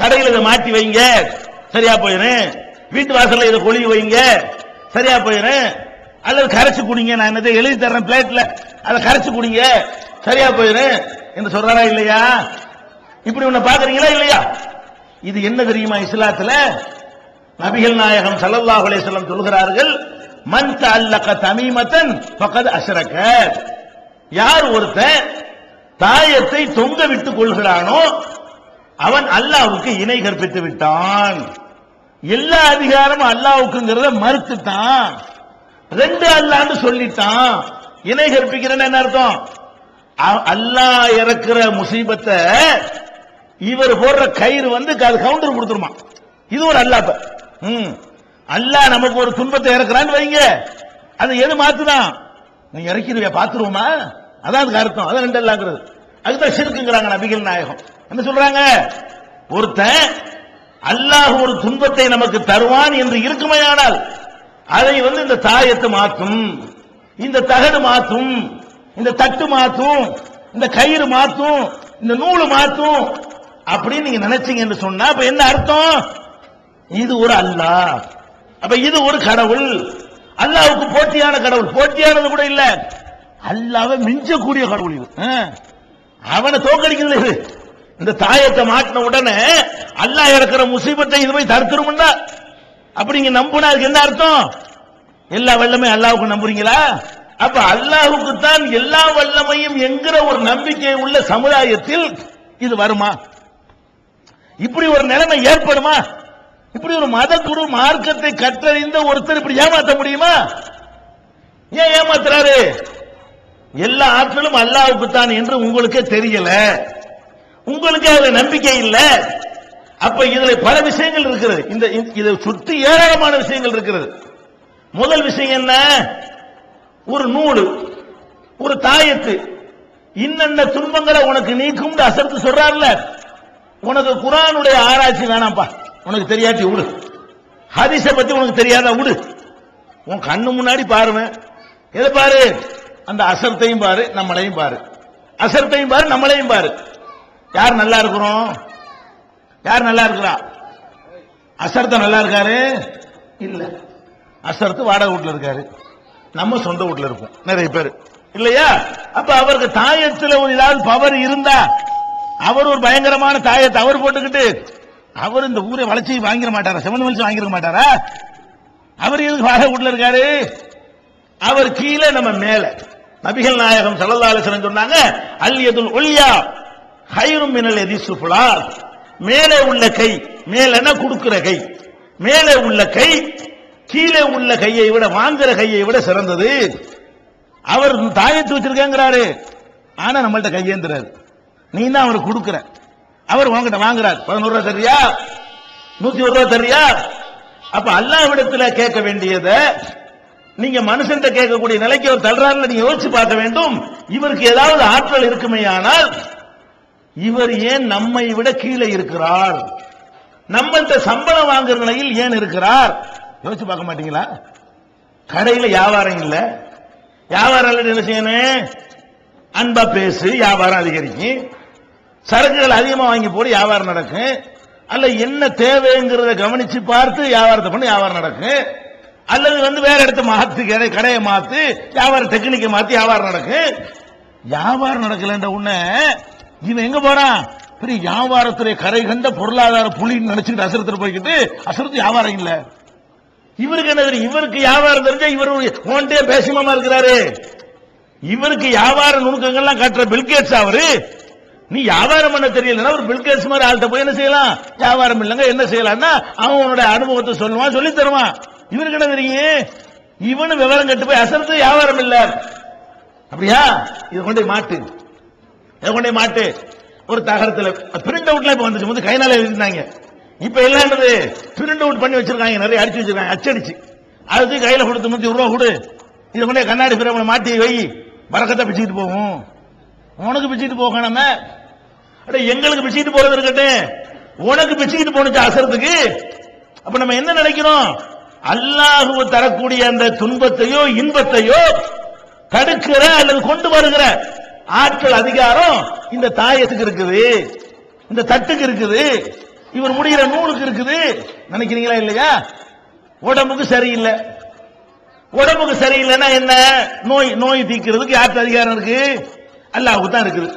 கடையில் இதை மாட்டி வைங்க. சரியா போயிடும் வீட்டு வாசல்ல இதை கொழி வைங்க. சரியா போயிடும் அல்லது கரைச்சு குடிங்க. நான் என்னதை எழுதி தர்றேன் பிளேட்ல. அதை கரைச்சு குடிங்க. சரியா போயிடும் என்று சொல்றாரா இல்லையா? இப்படி உன்னை பாக்குறீங்களா இல்லையா? இது என்ன தெரியுமா இஸ்லாத்துல? நபிகள் நாயகம் ஸல்லல்லாஹு அலைஹி வஸல்லம் சொல்கிறார்கள் மன் தஅல்லக தமீமத்தன் ஃபகத் அஷ்ரக. யார் ஒருத்தன் தாயத்தை தொங்க விட்டுக் கொள்கிறானோ அவன் அல்லாவுக்கு இணை கற்பித்து விட்டான். எல்லா அதிகாரமும் அல்லாவுக்குங்கிறத மறுத்துட்டான். ரெண்டு அல்லான்னு சொல்லிட்டான். இணை கற்பிக்கிறேன்னு என்ன அர்த்தம்? அல்லாஹ் இறக்குற முசீபத்தை இவர் போடுற கயிறு வந்து அது கவுண்டர் கொடுத்துருமா? இது ஒரு அல்லாப்ப ம். அல்லாஹ் நமக்கு ஒரு துன்பத்தை இறக்குறான்னு வைங்க. அது எது மாத்துதான் நீ இறக்கிடுவியா பாத்துருவோமா? அதான் அதுக்கு அர்த்தம். அதான் ரெண்டு அல்லாங்கிறது அதுதான் சிறுக்குங்கிறாங்க நபிகள் நாயகம். என்ன சொல்றாங்க? ஒருத்தன் அல்லாஹ் ஒரு துன்பத்தை நமக்கு தருவான் என்று இருக்குமையானால் அதை வந்து இந்த தாயத்தை மாற்றும் இந்த தகடு மாற்றும் இந்த தட்டு மாற்றும் இந்த கயிறு மாற்றும் இந்த நூலு மாற்றும் அப்படின்னு நீங்க நினைச்சீங்க என்று சொன்னா அப்ப என்ன அர்த்தம்? இது ஒரு அல்லாஹ். அப்ப இது ஒரு கடவுள். அல்லாவுக்கு போட்டியான கடவுள். போட்டியானது கூட இல்ல. அல்லாவை மிஞ்சக்கூடிய கடவுள் இது. ஆ. அவனை தோக்கடிக்கிறது இது. இந்த தாயத்தை மாட்டின உடனே அல்லாஹ் இறக்குற முசீபத்தை இது போய் தடுத்துருமுண்டா அப்படிங்க நம்புனா அதுக்கு என்ன அர்த்தம்? எல்லா வல்லமையும் அல்லாவுக்கு நம்புறீங்களா? அப்ப அல்லாஹுக்கு தான் எல்லா வல்லமையும் என்கிற ஒரு நம்பிக்கை உள்ள சமுதாயத்தில் இது வருமா? இப்படி ஒரு நிலைமை ஏற்படுமா? இப்படி ஒரு மத குரு மார்க்கத்தை கற்றறிந்த ஒருத்தர் இப்படி ஏமாத்த முடியுமா? ஏன் ஏமாத்துறாரு? எல்லா ஆற்றலும் அல்லாவுக்கு தான் என்று உங்களுக்கே தெரியல. உங்களுக்கு அதுல நம்பிக்கை இல்ல. அப்ப இதுல பல விஷயங்கள் இருக்கிறது. இந்த இதை சுற்றி ஏராளமான விஷயங்கள் இருக்கிறது. முதல் விஷயம் என்ன? ஒரு நூல் ஒரு தாயத்து. இன்னென்ன துன்பங்களை உனக்கு நீக்கும் அசர்த்து சொல்றாருல. உனக்கு குரானுடைய ஆராய்ச்சி வேணாம்ப்பா. உனக்கு தெரியாட்டி விடு. ஹரிச பத்தி உனக்கு தெரியாதா விடு. உன் கண்ணு முன்னாடி பாருவேன் எதை பாரு? அந்த அசர்த்தையும் பாரு நம்மளையும் பாரு. அசர்த்தையும் பாரு நம்மளையும் பாரு. யார் நல்லா இருக்கிறோம்? யார் நல்லா இருக்கிறா? அசர்த்த நல்லா இருக்காரு? இல்ல. அசர்த்து வாடகை வீட்டுல இருக்காரு. நம்ம சொந்த வீட்டுல இருக்கோம். நிறைய பேர். இல்லையா? அப்ப அவருக்கு தாயத்துல ஒரு ஏதாவது பவர் இருந்தா அவர் ஒரு பயங்கரமான தாயத்தை அவர் போட்டுக்கிட்டு அவர் இந்த ஊரை வளர்ச்சி வாங்கிட மாட்டாரா? செவன் வளர்ச்சி வாங்கிட மாட்டாரா? அவர் எதுக்கு வாடகை வீட்டுல இருக்காரு? அவர் கீழே நம்ம மேல. நபிகள் நாயகம் வஸல்லம் சொன்னாங்க அல் யதுல் உல்யா ஹைரும் மினல் எதி சுஃபுலா மேலே உள்ள கை மேலென கொடுக்கிற கை? மேலே உள்ள கை கீழே உள்ள கையை விட வாங்குற கையை விட சிறந்தது. அவர் தாயத்து வச்சிருக்கேங்கிறாரு. ஆனா நம்மள்ட்ட கையேந்துறாரு நீ தான் அவருக்கு கொடுக்கிற? அவர் உங்ககிட்ட வாங்குறாரு. பதினோரு ரூபா தரியா நூத்தி ஒரு ரூபா தரியா அப்ப அல்லாஹ்விடத்துல கேட்க வேண்டியதை நீங்க மனுஷன் கேட்கக்கூடிய நிலைக்கு அவர் தள்ளுறாருன்னு நீங்க யோசிச்சு பார்க்க வேண்டும். இவருக்கு ஏதாவது ஆற்றல் இருக்குமே ஆனால் இவர் ஏன் நம்மை விட கீழே இருக்கிறார்? நம்மள்ட்ட சம்பளம் வாங்குற நிலையில் ஏன் இருக்கிறார்? யோசிச்சு பார்க்க மாட்டீங்களா? கடையில் வியாபாரம் இல்ல. வியாபாரம் என்ன செய்யணும்? அன்பா பேசு வியாபாரம் அதிகரிக்கும். சரக்குகள் அதிகமா வாங்கி போடு வியாபாரம் நடக்கும். அல்ல என்ன தேவைங்கிறத கவனிச்சு பார்த்து வியாபாரத்தை பண்ணி வியாபாரம் நடக்கும். அல்லது வந்து வேற இடத்த மாத்து கடை கடையை மாத்து வியாபார டெக்னிக்கை மாத்தி வியாபாரம் நடக்கும். வியாபாரம் நடக்கலன்ற உன்ன இவன் எங்க போறான்? பெரிய வியாபாரத்துறை கரை கண்ட பொருளாதார புலின்னு நினைச்சுட்டு அசுரத்துல போய்கிட்டு அசுரத்து வியாபாரம் இல்ல. இவருக்கு என்ன தெரியும் இவருக்கு வியாபாரம் தெரிஞ்சா இவர் ஓன்ட்டே பேசிமாமா இருக்கிறாரு? இவருக்கு வியாபார நுணுக்கங்கள்லாம் காட்டுற பில்கேட்ஸ் அவரு. நீ வியாபாரம் பண்ண தெரியலன்னா ஒரு பில்கேட்ஸ் மாதிரி ஆள்கிட்ட போய் என்ன செய்யலாம்? வியாபாரம் இல்லைங்க என்ன செய்யலாம்னா உன்னோட அனுபவத்தை சொல்லுவான் சொல்லி தருவான். இவருக்கு என்ன தெரியும்? இவனு விவரம் கட்டு போய் அசரத்து வியாபாரம் இல்ல. அப்படியா? இது கொண்டு மாட்டு. கொண்டே மாட்டு? ஒரு தகரத்துல பிரிண்ட் அவுட்ல இப்ப வந்துச்சு. வந்து கைனால எழுதிருந்தாங்க இப்ப எல்லாம் என்னது? பிரிண்ட் அவுட் பண்ணி வச்சிருக்காங்க. நிறைய அடிச்சு வச்சிருக்காங்க. அச்சடிச்சு. அது கையில கொடுத்து நூத்தி ஒரு ரூபா கொடு. இதை கொண்டே கண்ணாடி பிரபல மாட்டி வை. பறக்கத்தை பிச்சுக்கிட்டு போகும் உனக்கு பிச்சுக்கிட்டு போக நம்ம அட எங்களுக்கு பிச்சுக்கிட்டு போறது இருக்கட்டும். உனக்கு பிச்சுக்கிட்டு போனுச்சு அசரத்துக்கு? அப்ப நம்ம என்ன நினைக்கிறோம்? அல்லாஹுவ தரக்கூடிய அந்த துன்பத்தையோ இன்பத்தையோ தடுக்கிற அல்லது கொண்டு வருகிற ஆட்கள் அதிகாரம் இந்த தாயத்துக்கு இருக்குது. இந்த தட்டுக்கு இருக்குது. இவர் முடிகிற நூலுக்கு இருக்குது. நினைக்கிறீங்களா இல்லையா? உடம்புக்கு சரியில்லை. உடம்புக்கு சரியில்லைன்னா என்ன? நோய் நோய் தீக்கிறதுக்கு யாருக்கு அதிகாரம் இருக்கு? அல்லாவுக்கு தான் இருக்குது.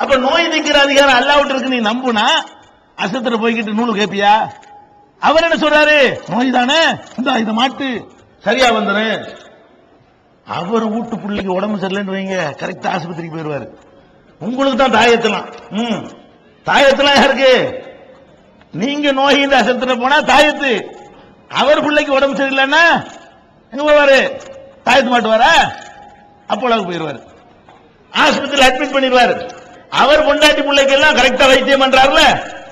அப்ப நோய் தீக்கிற அதிகாரம் அல்லாஹ்வுக்கு இருக்கு நீ நம்புனா அசத்துல போய்கிட்டு நூல் கேப்பியா? அவர் என்ன சொல்றாரு? நோய் தானே? இந்த மாட்டு சரியா வந்துரு அவர் வீட்டு பிள்ளைக்கு உடம்பு சரியில்லைன்னு வைங்க. கரெக்டா ஆஸ்பத்திரிக்கு போயிடுவார் உங்களுக்கு தான் தாயத்தலாம். ம். தாயத்தலாம் யாருக்கு? நீங்க நோயின் இந்த அசத்துல போனா தாயத்து. அவர் பிள்ளைக்கு உடம்பு சரியில்லைன்னா எங்க போவாரு? தாயத்து மாட்டுவாரா? அப்போலாவுக்கு போயிடுவாரு ஆஸ்பத்திரியில் அட்மிட் பண்ணிடுவாரு அவர் பொண்டாட்டி பிள்ளைக்கு எல்லாம் கரெக்டா வைத்தியம் பண்றாருல.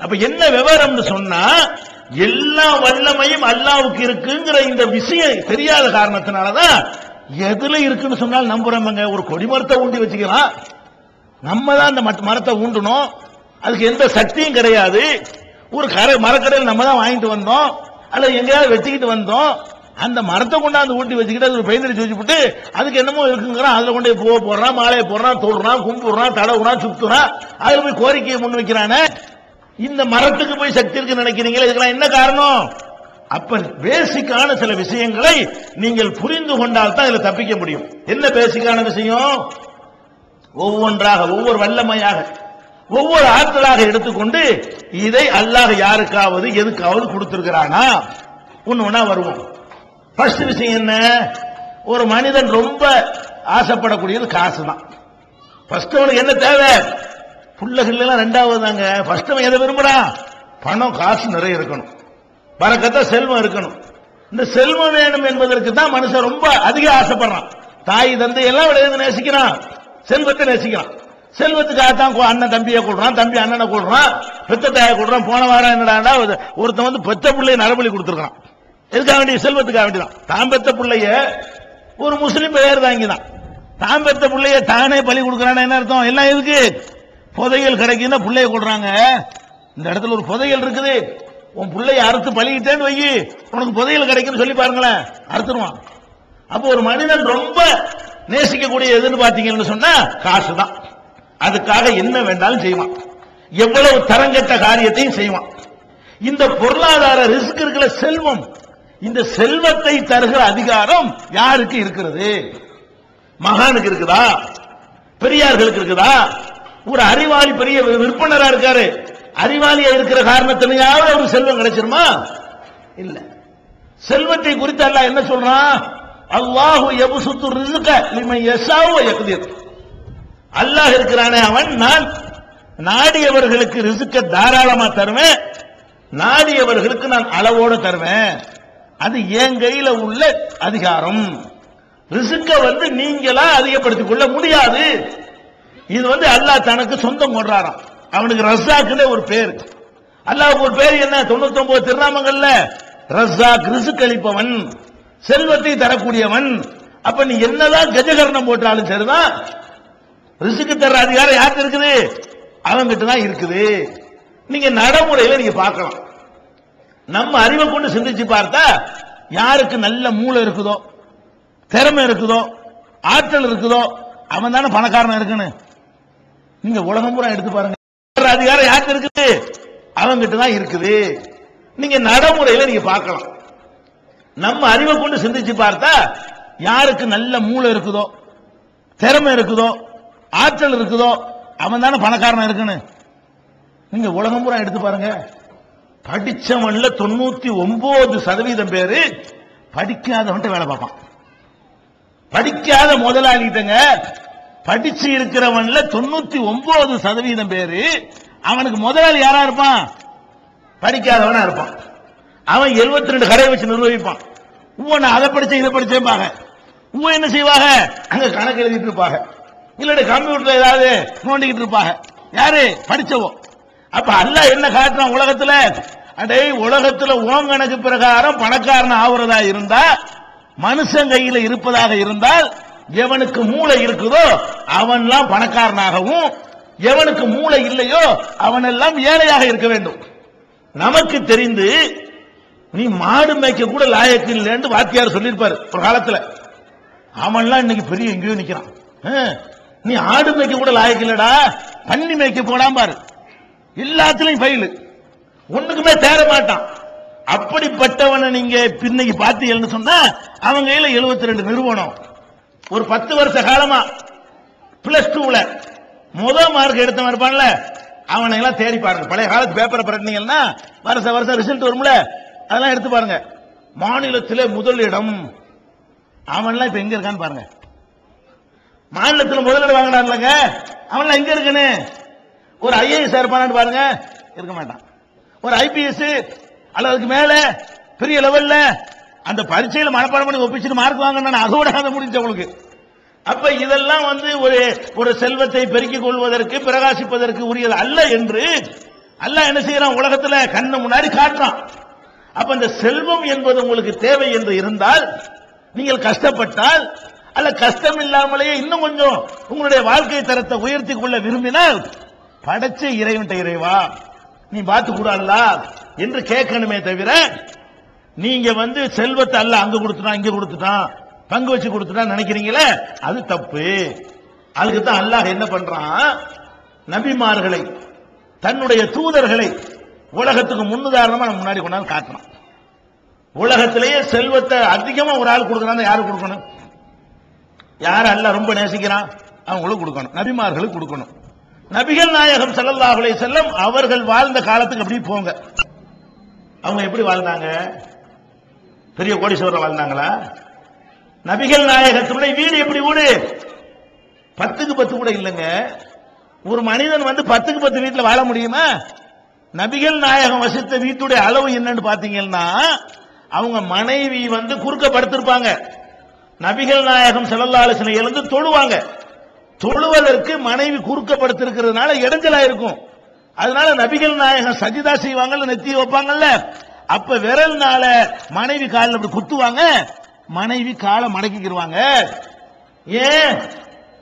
அப்ப என்ன விவரம்னு சொன்னா எல்லா வல்லமையும் அல்லாவுக்கு இருக்குங்கிற இந்த விஷயம் தெரியாத காரணத்தினாலதான் எதுல இருக்குன்னு சொன்னால் நம்புறவங்க ஒரு கொடி மரத்தை ஊண்டி வச்சுக்கலாம். நம்ம தான் அந்த மட்- மரத்தை ஊண்டணும். அதுக்கு எந்த சக்தியும் கிடையாது. ஒரு கரை மரக்கடையில் நம்ம தான் வாங்கிட்டு வந்தோம். அல்லது எங்கேயாவது வச்சுக்கிட்டு வந்தோம். அந்த மரத்தை கொண்டாந்து ஊட்டி வச்சுக்கிட்டு அது பெயிண்ட் அடிச்சு வச்சுக்கிட்டு அதுக்கு என்னமோ இருக்குங்கிறான் அதில் கொண்டு போய் போடுறான் மாலையை போடுறான் தொடுறான் கும்பிடுறான் தடவுறான் சுத்துறான். அதில் போய் கோரிக்கையை முன் வைக்கிறானே இந்த மரத்துக்கு போய் சக்தி இருக்குன்னு நினைக்கிறீங்களா? இதுக்கெல்லாம் என்ன காரணம்? அப்ப பேசிக்கான சில விஷயங்களை நீங்கள் புரிந்து கொண்டால் தான் இதுல தப்பிக்க முடியும். என்ன பேசிக்கான விஷயம்? ஒவ்வொன்றாக ஒவ்வொரு வல்லமையாக ஒவ்வொரு ஆற்றலாக எடுத்துக்கொண்டு இதை அல்லாஹ் யாருக்காவது எதுக்காவது கொடுத்திருக்கிறானா? ஒன்னு வருவோம். ஃபர்ஸ்ட் விஷயம் என்ன? ஒரு மனிதன் ரொம்ப ஆசைப்படக்கூடியது காசு தான் ஃபர்ஸ்ட் அவனுக்கு என்ன தேவை? புள்ளகள் எல்லாம் ரெண்டாவது தாங்க ஃபர்ஸ்ட் அவன் எதை விரும்புறான்? பணம் காசு நிறைய இருக்கணும். பறக்கத்த செல்வம் இருக்கணும். இந்த செல்வம் வேணும் என்பதற்கு தான் மனுஷன் ரொம்ப அதிக ஆசைப்படுறான். தாய் தந்தை எல்லாம் விளையாது நேசிக்கிறான். செல்வத்தை நேசிக்கிறான். செல்வத்துக்காக தான் அண்ணன் தம்பியை கொடுறான் தம்பி அண்ணனை கொடுறான் பெத்த தாயை கொடுறான் போன வாரம் என்னடா ஒருத்தன் வந்து பெத்த பிள்ளைய நரபலி கொடுத்துருக்கான் எதுக்காக வேண்டிய செல்வத்துக்காக வேண்டியதான். தான் பெத்த பிள்ளைய ஒரு முஸ்லீம் பெயர் தாங்கிதான் தான் பெத்த பிள்ளைய தானே பலி கொடுக்கறான்னு என்ன அர்த்தம்? எல்லாம் எதுக்கு? புதையல் கிடைக்குன்னா பிள்ளைய கொடுறாங்க இந்த இடத்துல ஒரு புதையல் இருக்குது. உன் பிள்ளைய அறுத்து பழகிட்டேன்னு வை. உனக்கு புதையல் கிடைக்குன்னு சொல்லி பாருங்களேன். அறுத்துருவான். அப்போ ஒரு மனிதன் ரொம்ப நேசிக்கக்கூடிய எதுன்னு பாத்தீங்கன்னு சொன்னா காசு தான் அதுக்காக என்ன வேண்டாலும் செய்வான். எவ்வளவு தரங்கெட்ட காரியத்தையும் செய்வான். இந்த பொருளாதார ரிஸ்க் இருக்கிற செல்வம் இந்த செல்வத்தை தருகிற அதிகாரம் யாருக்கு இருக்கிறது? மகானுக்கு இருக்குதா? பெரியார்களுக்கு இருக்குதா? ஒரு அறிவாளி பெரிய விற்பனரா இருக்காரு. அறிவாளியா இருக்கிற காரணத்தினாவது அவருக்கு செல்வம் கிடைச்சிருமா? இல்ல. செல்வத்தை குறித்து அல்ல என்ன சொல்றான்? அல்லாஹு எபுசுத்து ரிஸ்க லிமன் யஷாவு வ அல்லாஹ் இருக்கிறானே அவன் நான் நாடியவர்களுக்கு ரிசுக்க தாராளமா தருவேன் நாடியவர்களுக்கு நான் அளவோட தருவேன். அது என் கையில உள்ள அதிகாரம். ரிசுக்க வந்து நீங்களா அதிகப்படுத்திக் கொள்ள முடியாது. இது வந்து அல்லாஹ் தனக்கு சொந்தம் கொண்டாராம் அவனுக்கு ரசாக்குன்னு ஒரு பேர். அல்லாவுக்கு ஒரு பேர் என்ன? தொண்ணூத்தி ஒன்பது திருநாமங்கள்ல ரசாக் ரிசுக் அளிப்பவன் செல்வத்தை தரக்கூடியவன். அப்ப நீ என்னதான் கஜகரணம் போட்டாலும் சரிதான். ரிசுக்கு தர்ற அதிகாரம் யாருக்கு இருக்குது? அவங்கிட்ட தான் இருக்குது. நீங்க நடைமுறையில நீங்க பார்க்கலாம். நம்ம அறிவை கொண்டு சிந்திச்சு பார்த்தா யாருக்கு நல்ல மூளை இருக்குதோ திறமை இருக்குதோ ஆற்றல் இருக்குதோ அவன் தானே பணக்காரன் இருக்குன்னு. நீங்க உலகம் பூரா எடுத்து பாருங்க. தர்ற அதிகாரம் யாருக்கு இருக்குது? அவங்கிட்ட தான் இருக்குது. நீங்க நடைமுறையில நீங்க பார்க்கலாம். நம்ம அறிவை கொண்டு சிந்திச்சு பார்த்தா யாருக்கு நல்ல மூளை இருக்குதோ திறமை இருக்குதோ ஆற்றல் இருக்குதோ அவன் தானே பணக்காரன் இருக்குன்னு. நீங்க உலகம் பூரா எடுத்து பாருங்க. படிச்சவன்ல தொண்ணூத்தி ஒன்பது சதவீதம் பேரு படிக்காதவன்ட்ட வேலை பார்ப்பான். படிக்காத முதலாளிட்டங்க படிச்சு இருக்கிறவன்ல தொண்ணூத்தி ஒன்பது சதவீதம் பேரு அவனுக்கு முதலாளி யாரா இருப்பான்? படிக்காதவனா இருப்பான். அவன் 72 ரெண்டு கடையை வச்சு நிர்வகிப்பான். உவனை அதை படிச்ச இதை படிச்சேன்பாங்க உன் என்ன செய்வாங்க? அங்க கணக்கு எழுதிட்டு இருப்பாங்க. இல்லாட்டி கம்ப்யூட்டர்ல ஏதாவது நோண்டிக்கிட்டு இருப்பாங்க. யாரு? படிச்சவோ அப்ப அல்ல என்ன காட்டுறான் உலகத்துல? அடே உலகத்துல உன் கணக்கு பிரகாரம் பணக்காரன் ஆகுறதா இருந்தா மனுஷன் கையில இருப்பதாக இருந்தால் எவனுக்கு மூளை இருக்குதோ அவன்லாம் பணக்காரனாகவும் எவனுக்கு மூளை இல்லையோ அவனெல்லாம் ஏழையாக இருக்க வேண்டும். நமக்கு தெரிந்து நீ மாடு மேய்க்க கூட லாயக்கு இல்லைன்னு வாத்தியார் சொல்லியிருப்பாரு ஒரு காலத்துல. அவன்லாம் இன்னைக்கு பெரிய எங்கேயோ நிக்கிறான். நீ ஆடு மேய்க்க கூட லாயக்கு இல்லடா பன்னி மேய்க்க போடாம பாரு. எல்லாத்துலயும் பயிலு ஒண்ணுக்குமே தேர மாட்டான். அப்படிப்பட்டவனை நீங்க பின்னைக்கு பார்த்தீங்கன்னு சொன்னா அவங்க கையில 72 ரெண்டு நிறுவனம். ஒரு பத்து வருஷ காலமா பிளஸ் டூல முத மார்க் எடுத்தவன் இருப்பான்ல அவனை எல்லாம் தேடி பாருங்க. பழைய காலத்து பேப்பரை பிரட்டினீங்கன்னா வருஷ வருஷம் ரிசல்ட் வரும்ல அதெல்லாம் எடுத்து பாருங்க. மாநிலத்திலே முதல் இடம். அவன்லாம் இப்ப எங்க இருக்கான்னு பாருங்க. மாநிலத்தில் முதலிடம் வாங்கினான்லங்க அவன்லாம் எங்க இருக்குன்னு? ஒரு ஐஏஎஸ் இருப்பானான்னு பாருங்க. இருக்க மாட்டான். ஒரு ஐபிஎஸ் அல்ல அதுக்கு மேல பெரிய லெவல்ல அந்த பரீட்சையில் மனப்பாடம் பண்ணி ஒப்பிச்சுட்டு மார்க் வாங்கினா அதோட முடிஞ்சு முடிஞ்சவங்களுக்கு அப்ப இதெல்லாம் வந்து ஒரு ஒரு செல்வத்தை பெருக்கிக் கொள்வதற்கு பிரகாசிப்பதற்கு உரியது அல்ல என்று அல்ல என்ன செய்யறான்? உலகத்துல கண்ணு முன்னாடி காட்டுறான். அப்ப இந்த செல்வம் என்பது உங்களுக்கு தேவை என்று இருந்தால் நீங்கள் கஷ்டப்பட்டால் அல்ல கஷ்டம் இல்லாமலேயே இன்னும் கொஞ்சம் உங்களுடைய வாழ்க்கை தரத்தை உயர்த்தி கொள்ள விரும்பினால் படைச்ச இறைவன்ட்ட இறைவா நீ பார்த்து கூடாதுல என்று கேட்கணுமே தவிர நீங்க வந்து செல்வத்தை அல்ல அங்க கொடுத்துட்டான் இங்க கொடுத்துட்டான் பங்கு வச்சு கொடுத்துட்டான் நினைக்கிறீங்களே? அது தப்பு. அதுக்கு தான் அல்லாஹ் என்ன பண்றான்? நபிமார்களை தன்னுடைய தூதர்களை உலகத்துக்கு முன்னுதாரணமா நம்ம முன்னாடி கொண்டாந்து காட்டணும். உலகத்திலேயே செல்வத்தை அதிகமா ஒரு ஆள் கொடுக்கறான் யாரு கொடுக்கணும்? யார் அல்ல ரொம்ப நேசிக்கிறான்? அவங்களுக்கு கொடுக்கணும். நபிமார்களுக்கு கொடுக்கணும். நபிகள் நாயகம் செல்லல்லாஹுலே செல்லம் அவர்கள் வாழ்ந்த காலத்துக்கு அப்படி போங்க. அவங்க எப்படி வாழ்ந்தாங்க? பெரிய கோடீஸ்வரர் வாழ்ந்தாங்களா? நபிகள் நாயகத்தினுடைய வீடு எப்படி வீடு? பத்துக்கு பத்து கூட இல்லைங்க. ஒரு மனிதன் வந்து பத்துக்கு பத்து வீட்டில் வாழ முடியுமா? நபிகள் நாயகம் வசித்த வீட்டுடைய அளவு என்னன்னு பாத்தீங்கன்னா அவங்க மனைவி வந்து குறுக்க படுத்திருப்பாங்க நபிகள் நாயகம் ஸல்லல்லாஹு எழுந்து தொழுவாங்க. தொழுவதற்கு மனைவி குறுக்க படுத்திருக்கிறதுனால இடைஞ்சலா இருக்கும். அதனால நபிகள் நாயகம் சஜிதா செய்வாங்கல்ல நெத்தி வைப்பாங்கல்ல? அப்ப விரல்னால மனைவி காலில் அப்படி குத்துவாங்க? மனைவி காலை மடக்கிக்கிடுவாங்க ஏன்?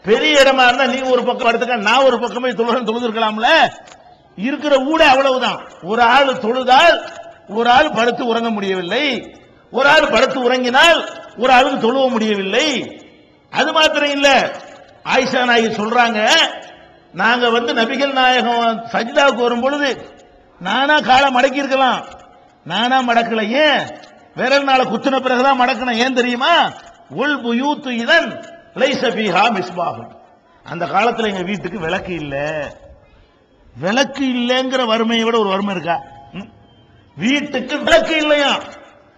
பெரிய இடமா இருந்தா நீ ஒரு பக்கம் எடுத்துக்க நான் ஒரு பக்கமே தொழுகிறேன் தொழுதுருக்கலாம்ல? இருக்கிற ஊட அவ்வளவுதான். ஒரு ஆள் தொழுதால் ஒரு ஆள் படுத்து உறங்க முடியவில்லை. ஒரு ஆள் படுத்து உறங்கினால் ஒரு ஆளுக்கு தொழுவ முடியவில்லை. அது மாத்திரம் இல்ல. ஆயிஷா நாயகி சொல்றாங்க நாங்க வந்து நபிகள் நாயகம் சஜிதாவுக்கு வரும் பொழுது நானா காலை மடக்கி இருக்கலாம் நானா மடக்கல ஏன்? விரல் நாள குத்துன பிறகுதான் மடக்கணும் ஏன் தெரியுமா? உள் புயூத்து இதன் லைச மிஸ்பாகும் அந்த காலத்தில் எங்க வீட்டுக்கு விளக்கு இல்லை. விளக்கு இல்லைங்கிற வறுமையை விட ஒரு வறுமை இருக்கா? ம்? வீட்டுக்கு விளக்கு இல்லையா?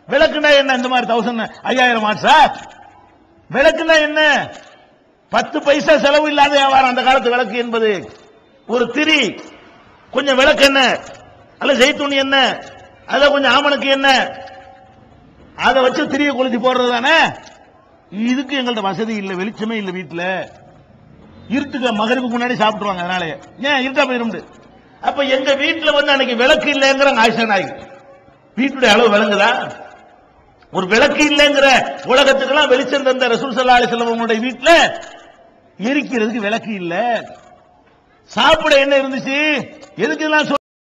விளக்குனா என்ன இந்த மாதிரி தௌசண்ட் ஐயாயிரம் மாசா விளக்குனா என்ன? பத்து பைசா செலவு இல்லாத வியாபாரம் அந்த காலத்து விளக்கு என்பது. ஒரு திரி கொஞ்சம் விளக்கு என்ன? அல்ல ஜெய்துணி என்ன? அத கொஞ்சம் ஆமணக்கு என்ன? அதை வச்சு திரிய கொளுத்தி போடுறது தானே? இதுக்கு எங்கள்ட்ட வசதி இல்லை வெளிச்சமே இல்லை வீட்டுல. இருட்டுக்கு மகருக்கு முன்னாடி சாப்பிட்டுருவாங்க அதனால ஏன்? இருட்டா போயிரும் அப்ப எங்க வீட்டுல வந்து அன்னைக்கு விளக்கு இல்லைங்கிறாங்க ஆயிஷா நாயகி. வீட்டுடைய அளவு விளங்குதா? ஒரு விளக்கு இல்லைங்கிற உலகத்துக்கெல்லாம் வெளிச்சம் தந்த ரசூல் சல்லா அலிஸ்லாம் உங்களுடைய வீட்டுல எரிக்கிறதுக்கு விளக்கு இல்ல. சாப்பிட என்ன இருந்துச்சு? எதுக்கு எல்லாம்